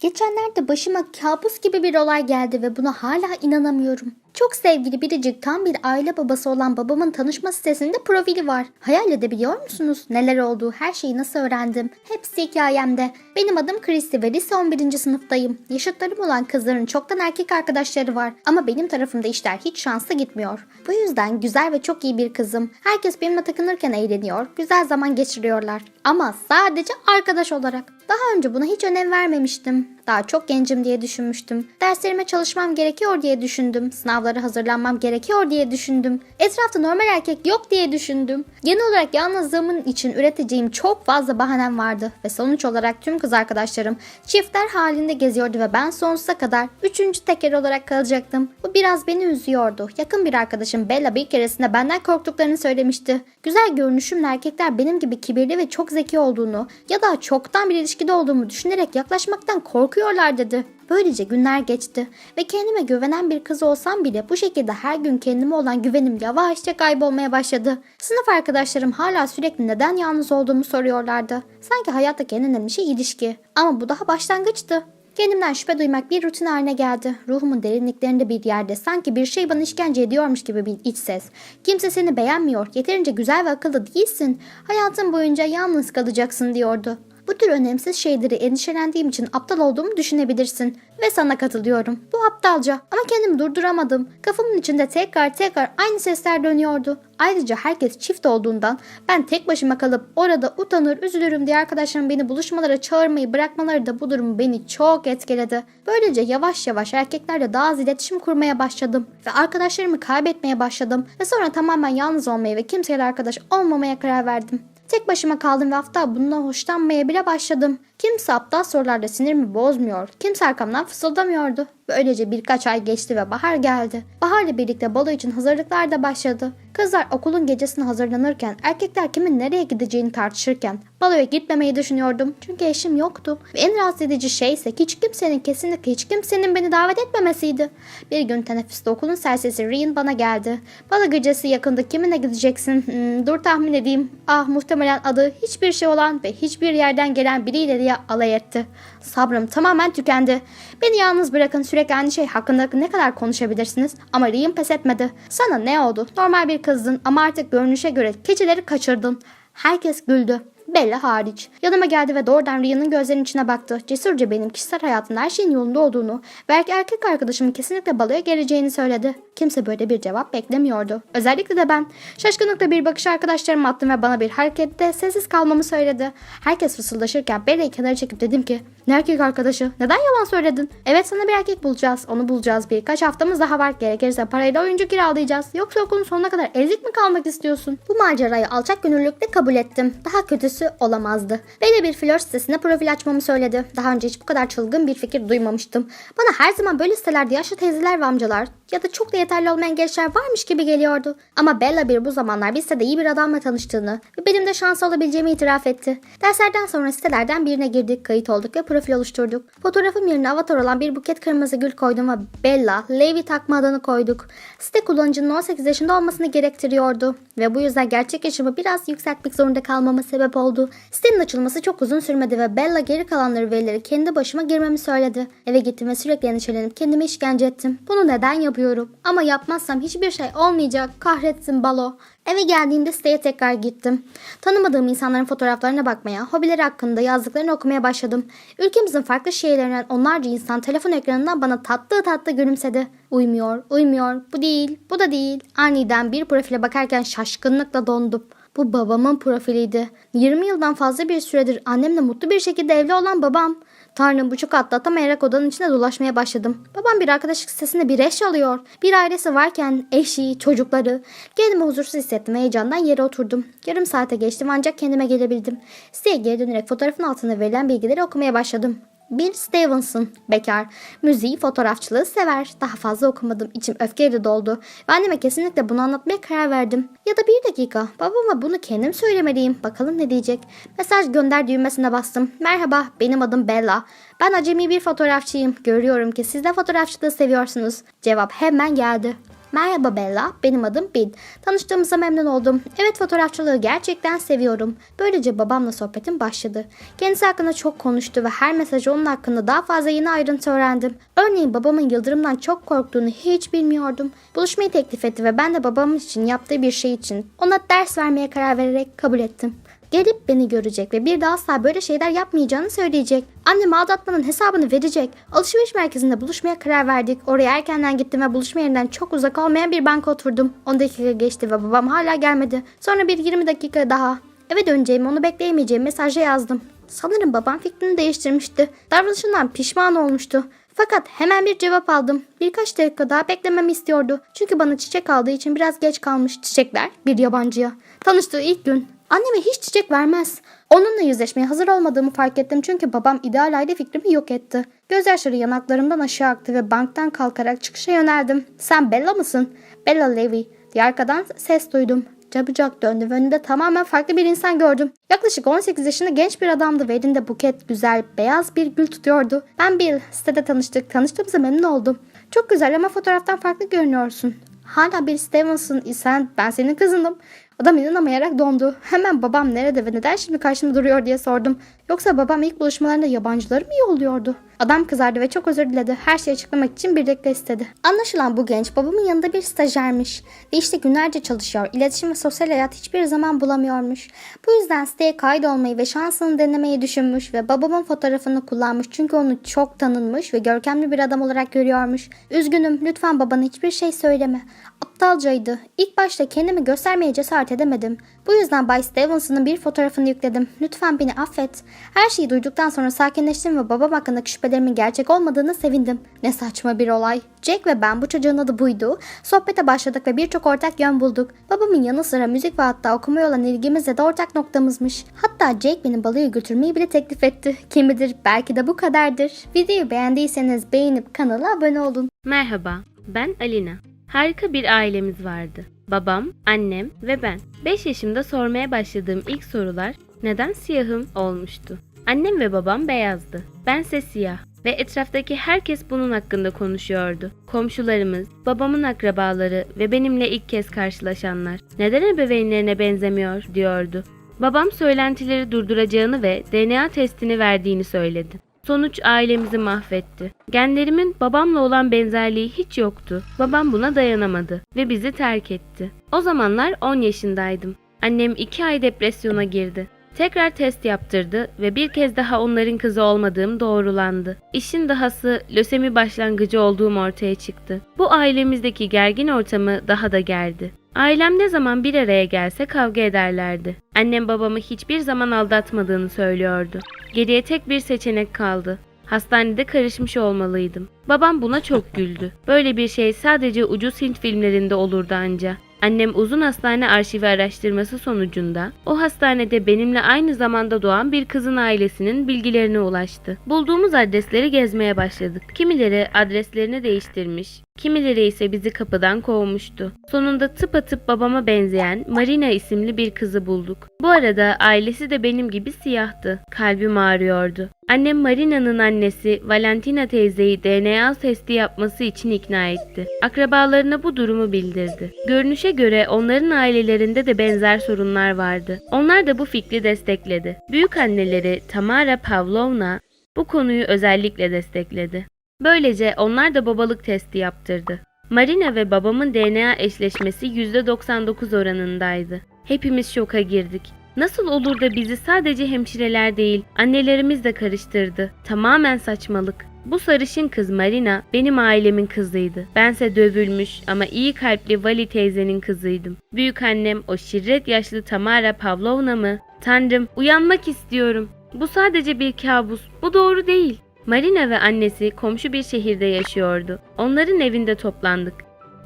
Geçenlerde başıma kabus gibi bir olay geldi ve buna hala inanamıyorum. Çok sevgili biricik tam bir aile babası olan babamın tanışma sitesinde profili var. Hayal edebiliyor musunuz? Neler oldu, her şeyi nasıl öğrendim? Hepsi hikayemde. Benim adım Kristi ve lise 11. sınıftayım. Yaşıtlarım olan kızların çoktan erkek arkadaşları var. Ama benim tarafımda işler hiç şanslı gitmiyor. Bu yüzden güzel ve çok iyi bir kızım. Herkes benimle takınırken eğleniyor, güzel zaman geçiriyorlar. Ama sadece arkadaş olarak. Daha önce buna hiç önem vermemiştim. Daha çok gencim diye düşünmüştüm. Derslerime çalışmam gerekiyor diye düşündüm. Sınavlara hazırlanmam gerekiyor diye düşündüm. Etrafta normal erkek yok diye düşündüm. Genel olarak yalnızlığımın için üreteceğim çok fazla bahanem vardı. Ve sonuç olarak tüm kız arkadaşlarım çiftler halinde geziyordu ve ben sonsuza kadar üçüncü teker olarak kalacaktım. Bu biraz beni üzüyordu. Yakın bir arkadaşım Bella bir keresinde benden korktuklarını söylemişti. Güzel görünüşümle erkekler benim gibi kibirli ve çok zeki olduğunu ya da çoktan bir ilişkide olduğumu düşünerek yaklaşmaktan korkuyorlar dedi. Böylece günler geçti ve kendime güvenen bir kız olsam bile bu şekilde her gün kendime olan güvenim yavaşça kaybolmaya başladı. Sınıf arkadaşlarım hala sürekli neden yalnız olduğumu soruyorlardı. Sanki hayattaki en önemli şey ilişki. Ama bu daha başlangıçtı. Kendimden şüphe duymak bir rutin haline geldi. Ruhumun derinliklerinde bir yerde sanki bir şey bana işkence ediyormuş gibi bir iç ses. Kimse seni beğenmiyor, yeterince güzel ve akıllı değilsin. Hayatın boyunca yalnız kalacaksın diyordu. Bu tür önemsiz şeyleri endişelendiğim için aptal olduğumu düşünebilirsin. Ve sana katılıyorum. Bu aptalca. Ama kendimi durduramadım. Kafamın içinde tekrar tekrar aynı sesler dönüyordu. Ayrıca herkes çift olduğundan ben tek başıma kalıp orada utanır üzülürüm diye arkadaşlarım beni buluşmalara çağırmayı bırakmaları da bu durum beni çok etkiledi. Böylece yavaş yavaş erkeklerle daha az iletişim kurmaya başladım. Ve arkadaşlarımı kaybetmeye başladım. Ve sonra tamamen yalnız olmaya ve kimseyle arkadaş olmamaya karar verdim. Tek başıma kaldım ve hatta bundan hoşlanmaya bile başladım. Kimse aptal sorularla sinirimi bozmuyor. Kimse arkamdan fısıldamıyordu. Böylece birkaç ay geçti ve bahar geldi. Baharla birlikte balo için hazırlıklar da başladı. Kızlar okulun gecesine hazırlanırken, erkekler kimin nereye gideceğini tartışırken baloya gitmemeyi düşünüyordum. Çünkü eşim yoktu. Ve en rahatsız edici şey ise hiç kimsenin kesinlikle hiç kimsenin beni davet etmemesiydi. Bir gün teneffüste okulun sersesi Ryan bana geldi. Balo gecesi yakında kiminle gideceksin? Hmm, dur tahmin edeyim. Ah muhtemelen adı hiçbir şey olan ve hiçbir yerden gelen biriyle diye alay etti. Sabrım tamamen tükendi. Beni yalnız bırakın sürekli aynı şey hakkında ne kadar konuşabilirsiniz? Ama Ryan pes etmedi. Sana ne oldu? Normal bir kızdın ama artık görünüşe göre keçileri kaçırdın. Herkes güldü. Bella hariç. Yanıma geldi ve doğrudan Ryan'ın gözlerinin içine baktı. Cesurca benim kişisel hayatımda her şeyin yolunda olduğunu, belki erkek arkadaşımın kesinlikle baloya geleceğini söyledi. Kimse böyle bir cevap beklemiyordu. Özellikle de ben. Şaşkınlıkla bir bakış arkadaşlarıma attım ve bana bir harekette sessiz kalmamı söyledi. Herkes fısıldaşırken Bella'yı kenara çekip dedim ki ne erkek arkadaşı? Neden yalan söyledin? Evet sana bir erkek bulacağız. Onu bulacağız. Birkaç haftamız daha var. Gerekirse parayla oyuncu kiralayacağız. Yoksa okulun sonuna kadar ezik mi kalmak istiyorsun? Bu macerayı alçak gönüllülükle kabul ettim. Daha kötüsü olamazdı. Bella bir flört sitesine profil açmamı söyledi. Daha önce hiç bu kadar çılgın bir fikir duymamıştım. Bana her zaman böyle sitelerde yaşlı teyzeler ve amcalar ya da çok da yeterli olmayan gençler varmış gibi geliyordu. Ama Bella bir bu zamanlar bir sitede iyi bir adamla tanıştığını ve benim de şans alabileceğimi itiraf etti. Derslerden sonra sitelerden birine girdik, kayıt olduk ve profil oluşturduk. Fotoğrafım yerine avatar olan bir buket kırmızı gül koydum ve Bella, Levi takma adını koyduk. Site kullanıcının 18 yaşında olmasını gerektiriyordu ve bu yüzden gerçek yaşımı biraz yükseltmek zorunda kalmama sebep oldu. Sitenin açılması çok uzun sürmedi ve Bella geri kalanları verileri kendi başıma girmemi söyledi. Eve gittim ve sürekli endişelenip kendimi işkence ettim. Bunu neden yapıyorum? Ama yapmazsam hiçbir şey olmayacak. Kahretsin balo. Eve geldiğimde siteye tekrar gittim. Tanımadığım insanların fotoğraflarına bakmaya, hobileri hakkında yazdıklarını okumaya başladım. Ülkemizin farklı şehirlerinden onlarca insan telefon ekranından bana tatlı tatlı gülümsedi. Uymuyor, uymuyor, bu değil, bu da değil. Aniden bir profile bakarken şaşkınlıkla dondum. Bu babamın profiliydi. 20 yıldan fazla bir süredir annemle mutlu bir şekilde evli olan babam. Tanrım bu çok atlatamayarak odanın içinde dolaşmaya başladım. Babam bir arkadaşlık sitesinde bir eş alıyor. Bir ailesi varken eşi, çocukları. Kendimi huzursuz hissettim heyecandan yere oturdum. Yarım saate geçtim ancak kendime gelebildim. Siteye geri dönerek fotoğrafın altında verilen bilgileri okumaya başladım. Bill Stevenson, bekar, müziği, fotoğrafçılığı sever. Daha fazla okumadım, içim öfkeyle doldu. Ve anneme kesinlikle bunu anlatmaya karar verdim. Ya da bir dakika, babama bunu kendim söylemeliyim. Bakalım ne diyecek. Mesaj gönder düğmesine bastım. Merhaba, benim adım Bella. Ben acemi bir fotoğrafçıyım. Görüyorum ki siz de fotoğrafçılığı seviyorsunuz. Cevap hemen geldi. Merhaba Bella, benim adım Bin. Tanıştığımıza memnun oldum. Evet fotoğrafçılığı gerçekten seviyorum. Böylece babamla sohbetim başladı. Kendisi hakkında çok konuştu ve her mesajı onun hakkında daha fazla yeni ayrıntı öğrendim. Örneğin babamın yıldırımdan çok korktuğunu hiç bilmiyordum. Buluşmayı teklif etti ve ben de babam için yaptığı bir şey için ona ders vermeye karar vererek kabul ettim. Gelip beni görecek ve bir daha asla böyle şeyler yapmayacağını söyleyecek. Annemi aldatmanın hesabını verecek. Alışveriş merkezinde buluşmaya karar verdik. Oraya erkenden gittim ve buluşma yerinden çok uzak olmayan bir banka oturdum. 10 dakika geçti ve babam hala gelmedi. Sonra bir 20 dakika daha. Eve döneceğimi onu bekleyemeyeceğim mesajı yazdım. Sanırım babam fikrini değiştirmişti. Davranışından pişman olmuştu. Fakat hemen bir cevap aldım. Birkaç dakika daha beklememi istiyordu. Çünkü bana çiçek aldığı için biraz geç kalmış. Çiçekler bir yabancıya. Tanıştığı ilk gün. Anneme hiç çiçek vermez. Onunla yüzleşmeye hazır olmadığımı fark ettim çünkü babam ideal aile fikrimi yok etti. Gözyaşları yanaklarımdan aşağı aktı ve banktan kalkarak çıkışa yöneldim. Sen Bella mısın? Bella Levy diye arkadan ses duydum. Çabucak döndü ve önünde tamamen farklı bir insan gördüm. Yaklaşık 18 yaşında genç bir adamdı ve elinde buket güzel beyaz bir gül tutuyordu. Ben Bill, sitede tanıştık. Tanıştığımıza memnun oldum. Çok güzel ama fotoğraftan farklı görünüyorsun. Hala bir Stevenson isen ben senin kızınım. Adam inanamayarak dondu. Hemen babam nerede ve neden şimdi karşımda duruyor diye sordum. Yoksa babam ilk buluşmalarında yabancıları mı yolluyordu? Adam kızardı ve çok özür diledi. Her şeyi açıklamak için bir dakika istedi. Anlaşılan bu genç babamın yanında bir stajyermiş. Ve işte günlerce çalışıyor. İletişim ve sosyal hayat hiçbir zaman bulamıyormuş. Bu yüzden siteye kaydolmayı ve şansını denemeyi düşünmüş ve babamın fotoğrafını kullanmış. Çünkü onu çok tanınmış ve görkemli bir adam olarak görüyormuş. Üzgünüm lütfen babana hiçbir şey söyleme. Aptalcaydı. İlk başta kendimi göstermeye cesaret edemedim. Bu yüzden Bay Stevenson'ın bir fotoğrafını yükledim. Lütfen beni affet. Her şeyi duyduktan sonra sakinleştim ve babam hakkındaki şüphelerimin gerçek olmadığını sevindim. Ne saçma bir olay. Jack ve ben bu çocuğun adı buydu. Sohbete başladık ve birçok ortak yön bulduk. Babamın yanı sıra müzik ve hatta okumaya olan ilgimizle de ortak noktamızmış. Hatta Jake beni balıya götürmeyi bile teklif etti. Kim bilir belki de bu kadardır. Videoyu beğendiyseniz beğenip kanala abone olun. Merhaba, ben Alina. Harika bir ailemiz vardı. Babam, annem ve ben. 5 yaşımda sormaya başladığım ilk sorular neden siyahım olmuştu. Annem ve babam beyazdı. Bense siyah ve etraftaki herkes bunun hakkında konuşuyordu. Komşularımız, babamın akrabaları ve benimle ilk kez karşılaşanlar neden ebeveynlerine benzemiyor diyordu. Babam söylentileri durduracağını ve DNA testini verdiğini söyledi. Sonuç ailemizi mahvetti. Genlerimin babamla olan benzerliği hiç yoktu. Babam buna dayanamadı ve bizi terk etti. O zamanlar 10 yaşındaydım. Annem 2 ay depresyona girdi. Tekrar test yaptırdı ve bir kez daha onların kızı olmadığım doğrulandı. İşin dahası lösemi başlangıcı olduğum ortaya çıktı. Bu ailemizdeki gergin ortamı daha da gerdi. Ailem ne zaman bir araya gelse kavga ederlerdi. Annem babamı hiçbir zaman aldatmadığını söylüyordu. Geriye tek bir seçenek kaldı. Hastanede karışmış olmalıydım. Babam buna çok güldü. Böyle bir şey sadece ucuz Hint filmlerinde olurdu anca. Annem uzun hastane arşivi araştırması sonucunda o hastanede benimle aynı zamanda doğan bir kızın ailesinin bilgilerine ulaştı. Bulduğumuz adresleri gezmeye başladık. Kimileri adreslerini değiştirmiş, kimileri ise bizi kapıdan kovmuştu. Sonunda tıpatıp babama benzeyen Marina isimli bir kızı bulduk. Bu arada ailesi de benim gibi siyahtı. Kalbim ağrıyordu. Annem Marina'nın annesi Valentina teyzeyi DNA testi yapması için ikna etti. Akrabalarına bu durumu bildirdi. Görünüşe göre onların ailelerinde de benzer sorunlar vardı. Onlar da bu fikri destekledi. Büyük anneleri Tamara Pavlovna bu konuyu özellikle destekledi. Böylece onlar da babalık testi yaptırdı. Marina ve babamın DNA eşleşmesi %99 oranındaydı. Hepimiz şoka girdik. Nasıl olur da bizi sadece hemşireler değil, annelerimiz de karıştırdı. Tamamen saçmalık. Bu sarışın kız Marina benim ailemin kızıydı. Bense dövülmüş ama iyi kalpli Vali teyzenin kızıydım. Büyük annem o şirret yaşlı Tamara Pavlovna mı? Tanrım uyanmak istiyorum. Bu sadece bir kabus. Bu doğru değil. Marina ve annesi komşu bir şehirde yaşıyordu. Onların evinde toplandık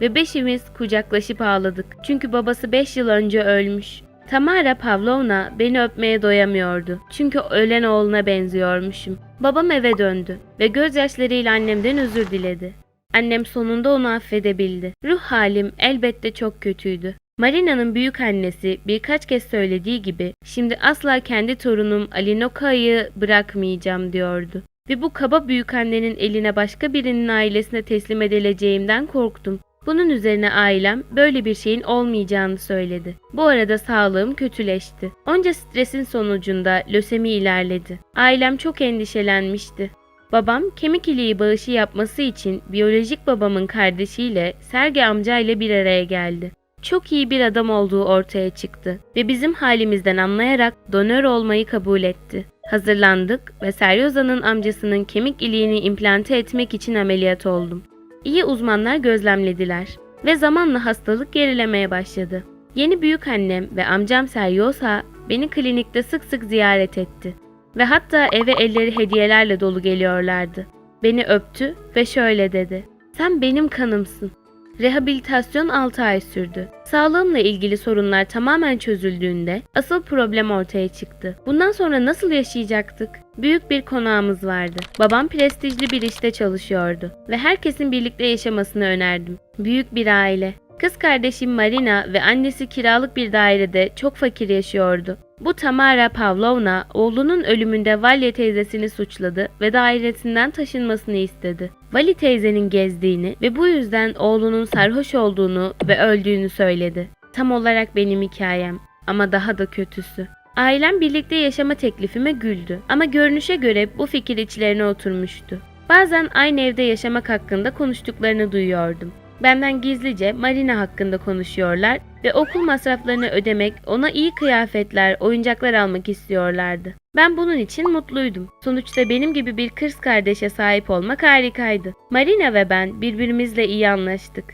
ve beşimiz kucaklaşıp ağladık. Çünkü babası beş yıl önce ölmüş. Tamara Pavlovna beni öpmeye doyamıyordu. Çünkü ölen oğluna benziyormuşum. Babam eve döndü ve gözyaşlarıyla annemden özür diledi. Annem sonunda onu affedebildi. Ruh halim elbette çok kötüydü. Marina'nın büyük annesi birkaç kez söylediği gibi şimdi asla kendi torunum Alinoka'yı bırakmayacağım diyordu. Ve bu kaba büyükannenin eline başka birinin ailesine teslim edileceğimden korktum. Bunun üzerine ailem böyle bir şeyin olmayacağını söyledi. Bu arada sağlığım kötüleşti. Onca stresin sonucunda lösemi ilerledi. Ailem çok endişelenmişti. Babam kemik iliği bağışı yapması için biyolojik babamın kardeşiyle Sergi amcayla bir araya geldi. Çok iyi bir adam olduğu ortaya çıktı ve bizim halimizden anlayarak donör olmayı kabul etti. Hazırlandık ve Seryoza'nın amcasının kemik iliğini implante etmek için ameliyat oldum. İyi uzmanlar gözlemlediler ve zamanla hastalık gerilemeye başladı. Yeni büyük annem ve amcam Seryosa beni klinikte sık sık ziyaret etti ve hatta eve elleri hediyelerle dolu geliyorlardı. Beni öptü ve şöyle dedi. Sen benim kanımsın. Rehabilitasyon 6 ay sürdü. Sağlığımla ilgili sorunlar tamamen çözüldüğünde asıl problem ortaya çıktı. Bundan sonra nasıl yaşayacaktık? Büyük bir konağımız vardı. Babam prestijli bir işte çalışıyordu ve herkesin birlikte yaşamasını önerdim. Büyük bir aile. Kız kardeşim Marina ve annesi kiralık bir dairede çok fakir yaşıyordu. Bu Tamara Pavlovna oğlunun ölümünde Valya teyzesini suçladı ve dairesinden taşınmasını istedi. Vali teyzenin gezdiğini ve bu yüzden oğlunun sarhoş olduğunu ve öldüğünü söyledi. Tam olarak benim hikayem ama daha da kötüsü. Ailem birlikte yaşama teklifime güldü ama görünüşe göre bu fikir içlerine oturmuştu. Bazen aynı evde yaşamak hakkında konuştuklarını duyuyordum. Benden gizlice Marina hakkında konuşuyorlar ve okul masraflarını ödemek, ona iyi kıyafetler, oyuncaklar almak istiyorlardı. Ben bunun için mutluydum. Sonuçta benim gibi bir kız kardeşe sahip olmak harikaydı. Marina ve ben birbirimizle iyi anlaştık.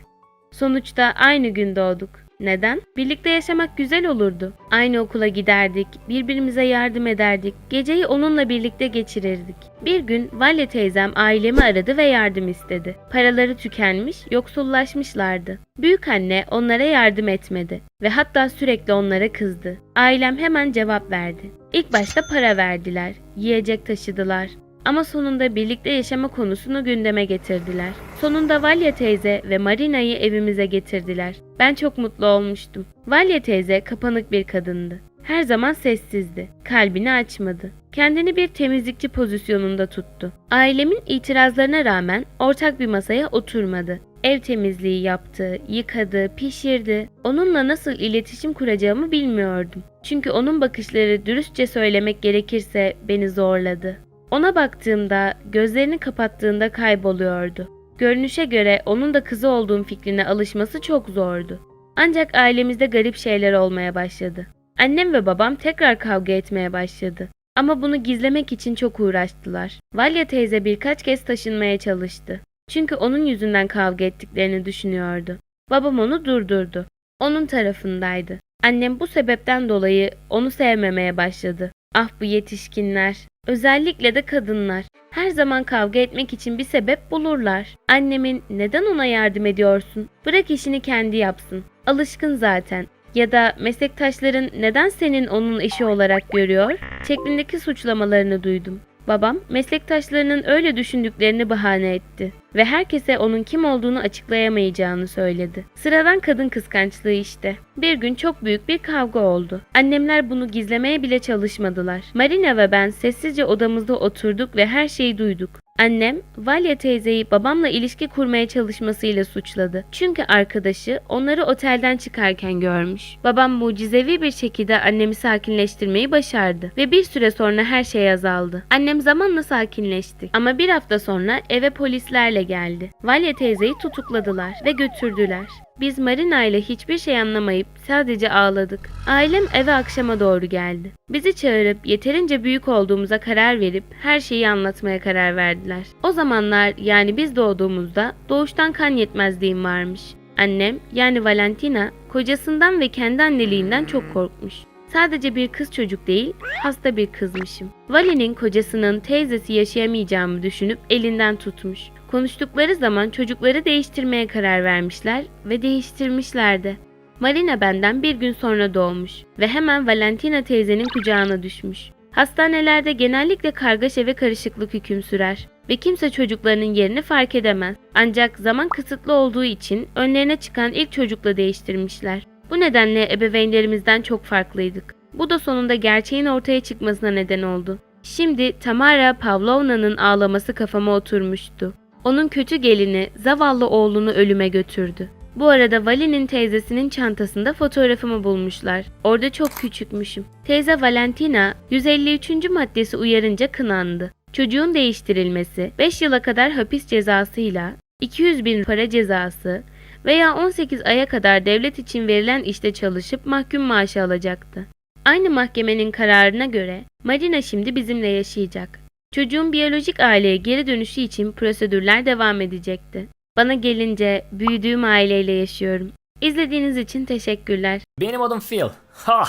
Sonuçta aynı gün doğduk. Neden? Birlikte yaşamak güzel olurdu. Aynı okula giderdik, birbirimize yardım ederdik, geceyi onunla birlikte geçirirdik. Bir gün Valya teyzem ailemi aradı ve yardım istedi. Paraları tükenmiş, yoksullaşmışlardı. Büyük anne onlara yardım etmedi ve hatta sürekli onlara kızdı. Ailem hemen cevap verdi. İlk başta para verdiler, yiyecek taşıdılar. Ama sonunda birlikte yaşama konusunu gündeme getirdiler. Sonunda Valya teyze ve Marina'yı evimize getirdiler. Ben çok mutlu olmuştum. Valya teyze kapanık bir kadındı. Her zaman sessizdi. Kalbini açmadı. Kendini bir temizlikçi pozisyonunda tuttu. Ailemin itirazlarına rağmen ortak bir masaya oturmadı. Ev temizliği yaptı, yıkadı, pişirdi. Onunla nasıl iletişim kuracağımı bilmiyordum. Çünkü onun bakışları dürüstçe söylemek gerekirse beni zorladı. Ona baktığımda gözlerini kapattığında kayboluyordu. Görünüşe göre onun da kızı olduğum fikrine alışması çok zordu. Ancak ailemizde garip şeyler olmaya başladı. Annem ve babam tekrar kavga etmeye başladı. Ama bunu gizlemek için çok uğraştılar. Valya teyze birkaç kez taşınmaya çalıştı. Çünkü onun yüzünden kavga ettiklerini düşünüyordu. Babam onu durdurdu. Onun tarafındaydı. Annem bu sebepten dolayı onu sevmemeye başladı. Ah bu yetişkinler. Özellikle de kadınlar. Her zaman kavga etmek için bir sebep bulurlar. Annemin neden ona yardım ediyorsun? Bırak işini kendi yapsın. Alışkın zaten. Ya da meslektaşların neden senin onun eşi olarak görüyor? Şeklindeki suçlamalarını duydum. Babam meslektaşlarının öyle düşündüklerini bahane etti ve herkese onun kim olduğunu açıklayamayacağını söyledi. Sıradan kadın kıskançlığı işte. Bir gün çok büyük bir kavga oldu. Annemler bunu gizlemeye bile çalışmadılar. Marina ve ben sessizce odamızda oturduk ve her şeyi duyduk. Annem, Valya teyzeyi babamla ilişki kurmaya çalışmasıyla suçladı. Çünkü arkadaşı onları otelden çıkarken görmüş. Babam mucizevi bir şekilde annemi sakinleştirmeyi başardı ve bir süre sonra her şey azaldı. Annem zamanla sakinleşti ama bir hafta sonra eve polislerle geldi. Valya teyzeyi tutukladılar ve götürdüler. Biz Marina ile hiçbir şey anlamayıp sadece ağladık. Ailem eve akşama doğru geldi. Bizi çağırıp yeterince büyük olduğumuza karar verip her şeyi anlatmaya karar verdiler. O zamanlar yani biz doğduğumuzda doğuştan kan yetmezliğim varmış. Annem yani Valentina kocasından ve kendi anneliğinden çok korkmuş. Sadece bir kız çocuk değil, hasta bir kızmışım. Vali'nin kocasının teyzesi yaşayamayacağımı düşünüp elinden tutmuş. Konuştukları zaman çocukları değiştirmeye karar vermişler ve değiştirmişler de. Marina benden bir gün sonra doğmuş ve hemen Valentina teyzenin kucağına düşmüş. Hastanelerde genellikle kargaşa ve karışıklık hüküm sürer ve kimse çocuklarının yerini fark edemez. Ancak zaman kısıtlı olduğu için önlerine çıkan ilk çocukla değiştirmişler. Bu nedenle ebeveynlerimizden çok farklıydık. Bu da sonunda gerçeğin ortaya çıkmasına neden oldu. Şimdi Tamara Pavlovna'nın ağlaması kafama oturmuştu. Onun kötü gelini zavallı oğlunu ölüme götürdü. Bu arada Vali'nin teyzesinin çantasında fotoğrafımı bulmuşlar. Orada çok küçükmüşüm. Teyze Valentina 153. maddesi uyarınca kınandı. Çocuğun değiştirilmesi, 5 yıla kadar hapis cezasıyla 200 bin para cezası veya 18 aya kadar devlet için verilen işte çalışıp mahkum maaşı alacaktı. Aynı mahkemenin kararına göre Marina şimdi bizimle yaşayacak. Çocuğun biyolojik aileye geri dönüşü için prosedürler devam edecekti. Bana gelince büyüdüğüm aileyle yaşıyorum. İzlediğiniz için teşekkürler. Benim adım Phil. Ha!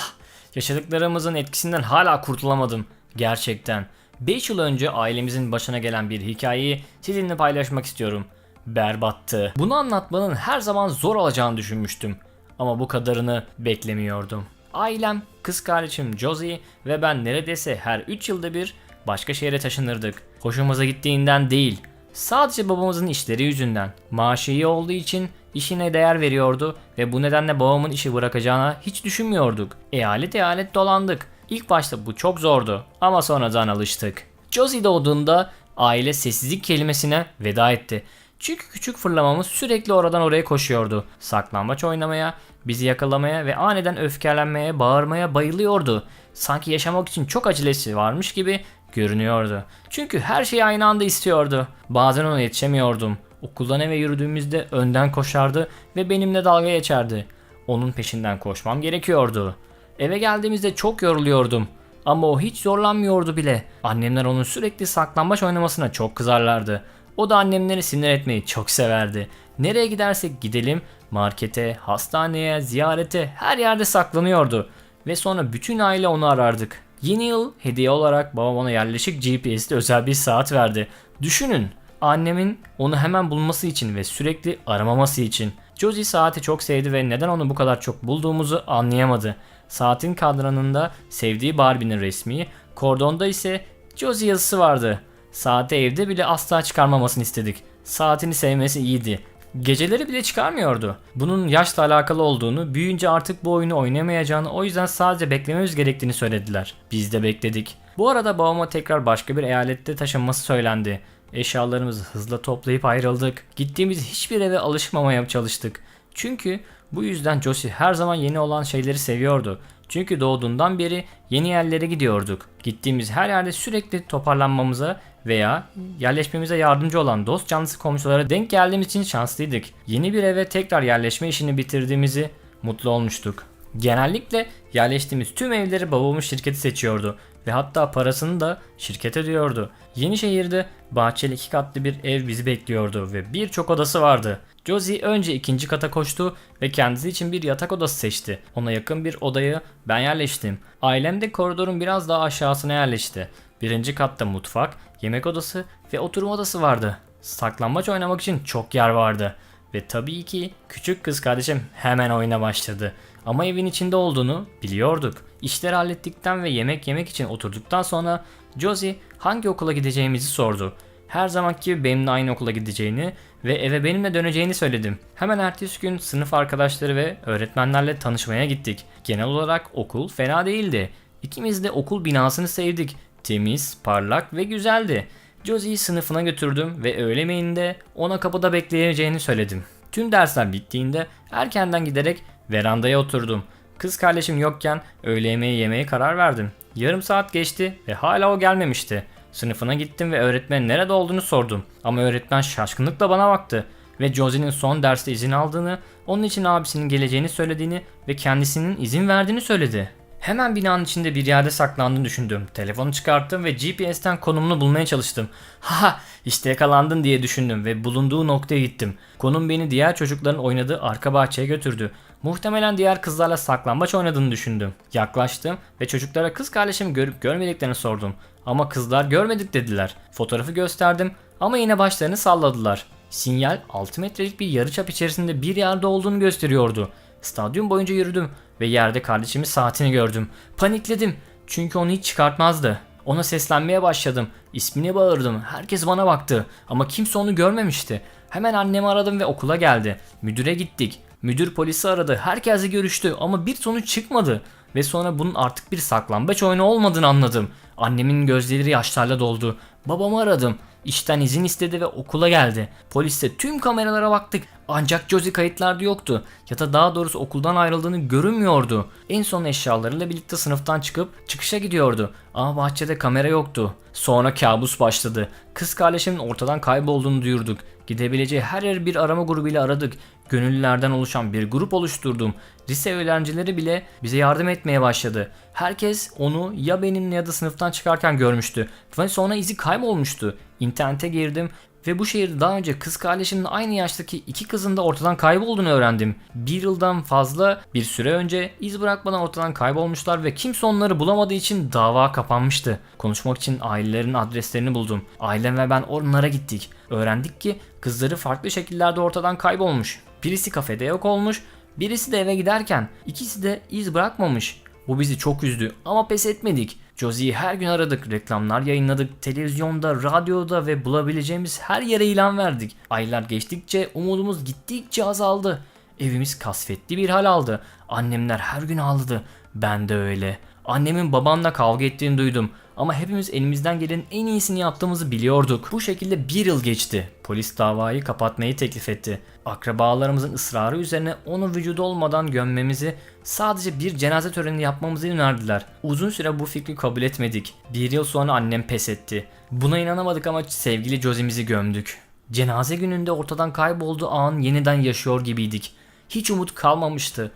Yaşadıklarımızın etkisinden hala kurtulamadım. Gerçekten. 5 yıl önce ailemizin başına gelen bir hikayeyi sizinle paylaşmak istiyorum. Berbattı. Bunu anlatmanın her zaman zor olacağını düşünmüştüm. Ama bu kadarını beklemiyordum. Ailem, kız kardeşim Josie ve ben neredeyse her 3 yılda bir başka şehre taşınırdık. Hoşumuza gittiğinden değil, Sadece babamızın işleri yüzünden. Maaşı iyi olduğu için işine değer veriyordu ve bu nedenle babamın işi bırakacağına hiç düşünmüyorduk. Eyalet eyalet dolandık. İlk başta bu çok zordu ama sonradan alıştık. Josie doğduğunda aile sessizlik kelimesine veda etti. Çünkü küçük fırlamamız sürekli oradan oraya koşuyordu. Saklambaç oynamaya, bizi yakalamaya ve aniden öfkelenmeye, bağırmaya bayılıyordu. Sanki yaşamak için çok acelesi varmış gibi görünüyordu. Çünkü her şeyi aynı anda istiyordu. Bazen ona yetişemiyordum. Okuldan eve yürüdüğümüzde önden koşardı ve benimle dalga geçerdi. Onun peşinden koşmam gerekiyordu. Eve geldiğimizde çok yoruluyordum. Ama o hiç zorlanmıyordu bile. Annemler onun sürekli saklambaç oynamasına çok kızarlardı. O da annemleri sinir etmeyi çok severdi. Nereye gidersek gidelim markete, hastaneye, ziyarete her yerde saklanıyordu. Ve sonra bütün aile onu arardık. Yeni yıl hediye olarak babam ona yerleşik GPS'te özel bir saat verdi. Düşünün annemin onu hemen bulması için ve sürekli aramaması için. Josie saati çok sevdi ve neden onu bu kadar çok bulduğumuzu anlayamadı. Saatin kadranında sevdiği Barbie'nin resmi, kordonda ise Josie yazısı vardı. Saati evde bile asla çıkarmamasını istedik. Saatini sevmesi iyiydi. Geceleri bile çıkarmıyordu. Bunun yaşla alakalı olduğunu, büyüyünce artık bu oyunu oynamayacağını, o yüzden sadece beklememiz gerektiğini söylediler. Biz de bekledik. Bu arada babama tekrar başka bir eyalette taşınması söylendi. Eşyalarımızı hızla toplayıp ayrıldık. Gittiğimiz hiçbir eve alışmamaya çalıştık. Çünkü bu yüzden Josie her zaman yeni olan şeyleri seviyordu. Çünkü doğduğundan beri yeni yerlere gidiyorduk. Gittiğimiz her yerde sürekli toparlanmamıza veya yerleşmemize yardımcı olan dost canlısı komşulara denk geldiğimiz için şanslıydık. Yeni bir eve tekrar yerleşme işini bitirdiğimizi mutlu olmuştuk. Genellikle yerleştiğimiz tüm evleri babamın şirketi seçiyordu ve hatta parasını da şirket ödüyordu. Yeni şehirde bahçeli iki katlı bir ev bizi bekliyordu ve birçok odası vardı. Josie önce ikinci kata koştu ve kendisi için bir yatak odası seçti. Ona yakın bir odaya ben yerleştim. Ailem de koridorun biraz daha aşağısına yerleşti. Birinci katta mutfak, yemek odası ve oturma odası vardı. Saklambaç oynamak için çok yer vardı. Ve tabii ki küçük kız kardeşim hemen oyuna başladı. Ama evin içinde olduğunu biliyorduk. İşleri hallettikten ve yemek yemek için oturduktan sonra Josie hangi okula gideceğimizi sordu. Her zamanki gibi benimle aynı okula gideceğini ve eve benimle döneceğini söyledim. Hemen ertesi gün sınıf arkadaşları ve öğretmenlerle tanışmaya gittik. Genel olarak okul fena değildi. İkimiz de okul binasını sevdik. Temiz, parlak ve güzeldi. Josie'yi sınıfına götürdüm ve öğle yemeğinde ona kapıda bekleyeceğini söyledim. Tüm dersler bittiğinde erkenden giderek verandaya oturdum. Kız kardeşim yokken öğle yemeği yemeye karar verdim. Yarım saat geçti ve hala o gelmemişti. Sınıfına gittim ve öğretmenin nerede olduğunu sordum. Ama öğretmen şaşkınlıkla bana baktı ve Josie'nin son derste izin aldığını, onun için abisinin geleceğini söylediğini ve kendisinin izin verdiğini söyledi. Hemen binanın içinde bir yerde saklandığını düşündüm. Telefonu çıkarttım ve GPS'ten konumunu bulmaya çalıştım. Ha işte yakalandın diye düşündüm ve bulunduğu noktaya gittim. Konum beni diğer çocukların oynadığı arka bahçeye götürdü. Muhtemelen diğer kızlarla saklambaç oynadığını düşündüm. Yaklaştım ve çocuklara kız kardeşimi görüp görmediklerini sordum. Ama kızlar görmedik dediler. Fotoğrafı gösterdim ama yine başlarını salladılar. Sinyal 6 metrelik bir yarıçap içerisinde bir yerde olduğunu gösteriyordu. Stadyum boyunca yürüdüm ve yerde kardeşimin saatini gördüm. Panikledim çünkü onu hiç çıkartmazdı. Ona seslenmeye başladım. İsmini bağırdım. Herkes bana baktı ama kimse onu görmemişti. Hemen annemi aradım ve okula geldi. Müdüre gittik. Müdür polisi aradı. Herkesle görüştü ama bir sonuç çıkmadı. Ve sonra bunun artık bir saklambaç oyunu olmadığını anladım. Annemin gözleri yaşlarla doldu. Babamı aradım. İşten izin istedi ve okula geldi. Poliste tüm kameralara baktık. Ancak Josie kayıtlarda yoktu. Ya da daha doğrusu okuldan ayrıldığını görünmüyordu. En son eşyalarıyla birlikte sınıftan çıkıp çıkışa gidiyordu. Ama bahçede kamera yoktu. Sonra kabus başladı. Kız kardeşimin ortadan kaybolduğunu duyurduk. Gidebileceği her yer bir arama grubuyla aradık. Gönüllülerden oluşan bir grup oluşturdum. Lise öğrencileri bile bize yardım etmeye başladı. Herkes onu ya benimle ya da sınıftan çıkarken görmüştü. Ve sonra izi kaybolmuştu. İnternete girdim ve bu şehirde daha önce kız kardeşimin aynı yaştaki iki kızın da ortadan kaybolduğunu öğrendim. Bir yıldan fazla bir süre önce iz bırakmadan ortadan kaybolmuşlar ve kimse onları bulamadığı için dava kapanmıştı. Konuşmak için ailelerin adreslerini buldum. Ailem ve ben onlara gittik. Öğrendik ki kızları farklı şekillerde ortadan kaybolmuş. Birisi kafede yok olmuş, birisi de eve giderken ikisi de iz bırakmamış. Bu bizi çok üzdü ama pes etmedik. Josie'yi her gün aradık, reklamlar yayınladık, televizyonda, radyoda ve bulabileceğimiz her yere ilan verdik. Aylar geçtikçe umudumuz gittikçe azaldı. Evimiz kasvetli bir hal aldı. Annemler her gün ağladı. Ben de öyle. Annemin babamla kavga ettiğini duydum. Ama hepimiz elimizden gelenin en iyisini yaptığımızı biliyorduk. Bu şekilde bir yıl geçti. Polis davayı kapatmayı teklif etti. Akrabalarımızın ısrarı üzerine onu vücudu olmadan gömmemizi, sadece bir cenaze töreni yapmamızı önerdiler. Uzun süre bu fikri kabul etmedik. Bir yıl sonra annem pes etti. Buna inanamadık ama sevgili Josie'mizi gömdük. Cenaze gününde ortadan kaybolduğu an yeniden yaşıyor gibiydik. Hiç umut kalmamıştı.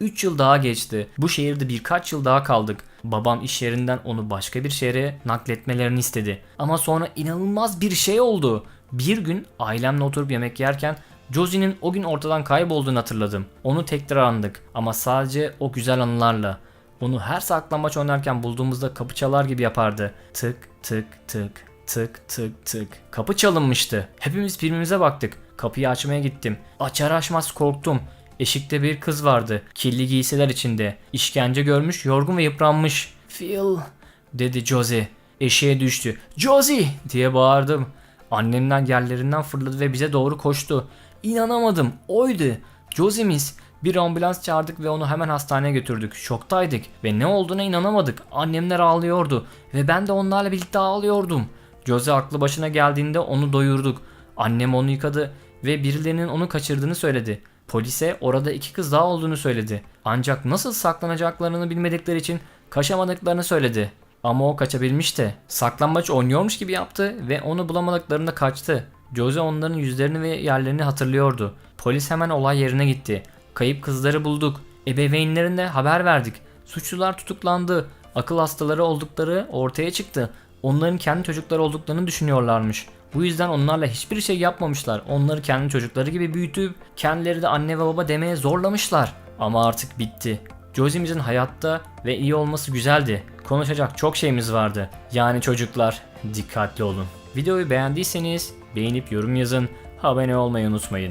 3 yıl daha geçti. Bu şehirde birkaç yıl daha kaldık. Babam iş yerinden onu başka bir şehre nakletmelerini istedi. Ama sonra inanılmaz bir şey oldu. Bir gün ailemle oturup yemek yerken Josie'nin o gün ortadan kaybolduğunu hatırladım. Onu tekrar andık ama sadece o güzel anılarla. Onu her saklambaç oynarken bulduğumuzda kapı çalar gibi yapardı. Tık tık tık tık tık tık. Kapı çalınmıştı. Hepimiz birbirimize baktık. Kapıyı açmaya gittim. Açar açmaz korktum. Eşikte bir kız vardı. Kirli giysiler içinde. İşkence görmüş, yorgun ve yıpranmış. Phil dedi Josie. Eşeğe düştü. Josie diye bağırdım. Annemden yerlerinden fırladı ve bize doğru koştu. İnanamadım. Oydu. Josie'miz. Bir ambulans çağırdık ve onu hemen hastaneye götürdük. Şoktaydık ve ne olduğuna inanamadık. Annemler ağlıyordu ve ben de onlarla birlikte ağlıyordum. Josie aklı başına geldiğinde onu doyurduk. Annem onu yıkadı ve birilerinin onu kaçırdığını söyledi. Polise orada iki kız daha olduğunu söyledi. Ancak nasıl saklanacaklarını bilmedikleri için kaçamadıklarını söyledi. Ama o kaçabilmişti. Saklambaç oynuyormuş gibi yaptı ve onu bulamadıklarında kaçtı. Josie onların yüzlerini ve yerlerini hatırlıyordu. Polis hemen olay yerine gitti. Kayıp kızları bulduk. Ebeveynlerine haber verdik. Suçlular tutuklandı. Akıl hastaları oldukları ortaya çıktı. Onların kendi çocukları olduklarını düşünüyorlarmış. Bu yüzden onlarla hiçbir şey yapmamışlar. Onları kendi çocukları gibi büyütüp kendileri de anne ve baba demeye zorlamışlar. Ama artık bitti. Josie'mizin hayatta ve iyi olması güzeldi. Konuşacak çok şeyimiz vardı. Yani çocuklar dikkatli olun. Videoyu beğendiyseniz beğenip yorum yazın. Abone olmayı unutmayın.